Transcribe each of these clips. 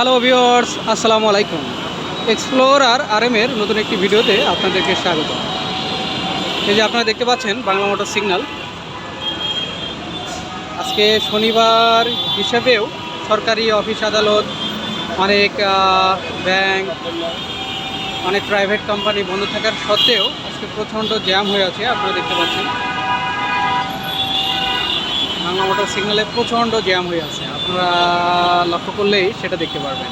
Hello viewers আসসালামু আলাইকুম। Explorer আর এর নতুন একটি ভিডিওতে আপনাদেরকে স্বাগত। এই যে আপনারা দেখতে পাচ্ছেন বাংলা মোটর সিগন্যাল। আজকে শনিবার হিসেবেও সরকারি অফিস আদালত, অনেক ব্যাংক, অনেক প্রাইভেট কোম্পানি বন্ধ থাকার সত্ত্বেও আজকে প্রচণ্ড জ্যাম হয়ে আছে, আপনারা দেখতে পাচ্ছেন। বাংলা মোটর সিগন্যালে প্রচণ্ড জ্যাম হয়ে আছে। আপনারা লক্ষ্য করলেই সেটা দেখতে পারবেন।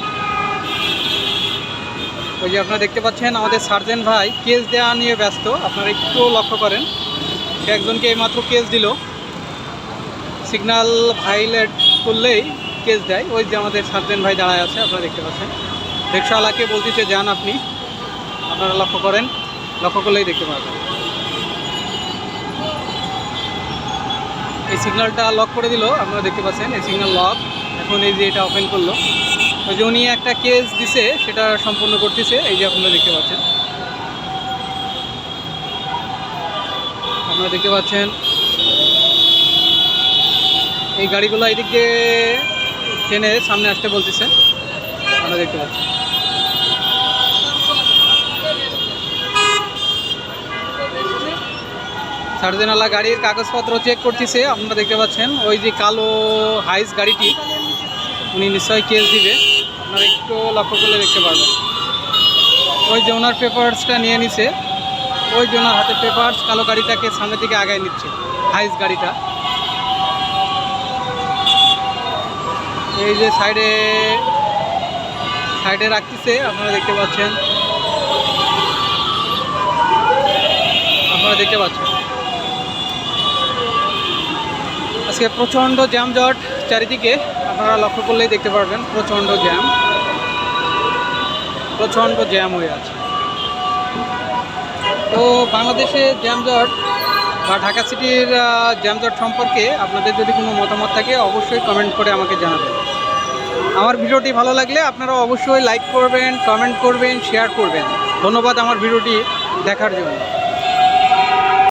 ওই যে আপনারা দেখতে পাচ্ছেন আমাদের সার্জেন্ট ভাই কেস দেওয়া নিয়ে ব্যস্ত। আপনারা একটু লক্ষ্য করেন, সে একজনকে এইমাত্র কেস দিল। সিগন্যাল ভাইলেট করলেই কেস দেয়। ওই যে আমাদের সার্জেন্ট ভাই দাঁড়ায় আছে, আপনারা দেখতে পাচ্ছেন। রিক্সাওয়ালাকে বলতেছে, যান আপনি। আপনারা লক্ষ্য করেন, লক্ষ্য করলেই দেখতে পারবেন। এই সিগন্যালটা লক করে দিল, আপনারা দেখতে পাচ্ছেন, এই সিগন্যাল লক এখন এই যে এটা ওপেন করল। ওই যে উনি একটা কেস দিছে, সেটা সম্পূর্ণ করতেছে, এই যে আপনারা দেখতে পাচ্ছেন। আপনারা দেখতে পাচ্ছেন। এই গাড়িগুলো এদিক দিয়ে ট্রেনে সামনে আসতে বলতেছে। আপনারা দেখতে পাচ্ছেন। সার্জেনালা গাড়ির কাগজপত্র চেক করতেছে আপনারা দেখতে পাচ্ছেন, ওই যে কালো হাইস গাড়িটি, উনি নিশ্চয়ই কেস দিবে। আপনারা একটু লক্ষ্য করলে দেখতে পারবেন। ওই যে ওনার পেপারসটা নিয়ে নিছে, ওই যে ওনার হাতে পেপারস কালো গাড়িটাকে সামনের দিকে আগায় নিচ্ছে হাইস গাড়িটা। এই যে সাইডে সাইডে রাখতেছে, আপনারা দেখতে পাচ্ছেন। আপনারা দেখতে পাচ্ছেন। আজকে প্রচণ্ড জ্যামজট চারিদিকে আপনারা লক্ষ্য করলেই দেখতে পারবেন, প্রচণ্ড জ্যাম। প্রচণ্ড জ্যাম হয়ে আছে। তো বাংলাদেশে জ্যামজট বা ঢাকা সিটির জ্যামজট সম্পর্কে আপনাদের যদি কোনো মতামত থাকে, অবশ্যই কমেন্ট করে আমাকে জানাবেন। আমার ভিডিওটি ভালো লাগলে আপনারা অবশ্যই লাইক করবেন, কমেন্ট করবেন, শেয়ার করবেন। ধন্যবাদ আমার ভিডিওটি দেখার জন্য।